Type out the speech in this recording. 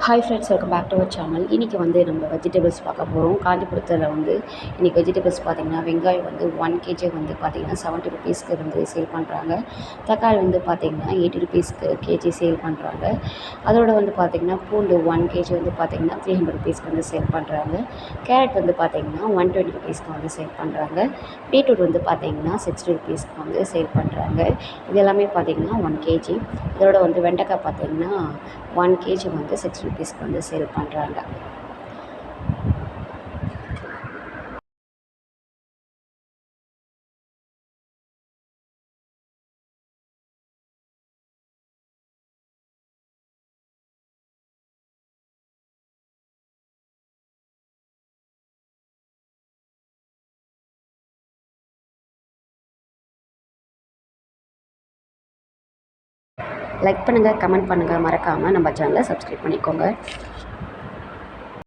Hi friends welcome back to our channel இன்றைக்கி வந்து நம்ம வெஜிடபிள்ஸ் பார்க்க போகிறோம் காஞ்சிபுரத்தில் வந்து இன்றைக்கி வெஜிடபிள்ஸ் பார்த்திங்கன்னா வெங்காயம் வந்து ஒன் கேஜி வந்து பார்த்திங்கன்னா செவன்ட்டி ருபீஸ்க்கு வந்து சேல் பண்ணுறாங்க தக்காளி வந்து பார்த்திங்கன்னா எயிட்டி ருபீஸ்க்கு கேஜி சேல் பண்ணுறாங்க அதோட வந்து பார்த்திங்கன்னா பூண்டு ஒன் கேஜி வந்து பார்த்திங்கன்னா த்ரீ ஹண்ட்ரட் ருபீஸ்க்கு வந்து சேல் பண்ணுறாங்க கேரட் வந்து பார்த்திங்கன்னா ஒன் டுவெண்ட்டி ருபீஸ்க்கு வந்து சேல் பண்ணுறாங்க பீட்ரூட் வந்து பார்த்திங்கன்னா சிக்ஸ்டி ருபீஸ்க்கு வந்து சேல் பண்ணுறாங்க இது எல்லாமே பார்த்திங்கன்னா ஒன் கேஜி இதோட வந்து வெண்டைக்காய் பார்த்திங்கன்னா ஒன் கேஜி வந்து சிக்ஸ் ருபீஸ்க்கு வந்து சேல் பண்ணுறாங்க லைக் பண்ணுங்கள் கமெண்ட் பண்ணுங்கள் மறக்காமல் நம்ம சேனலை சப்ஸ்கிரைப் பண்ணிக்கோங்க.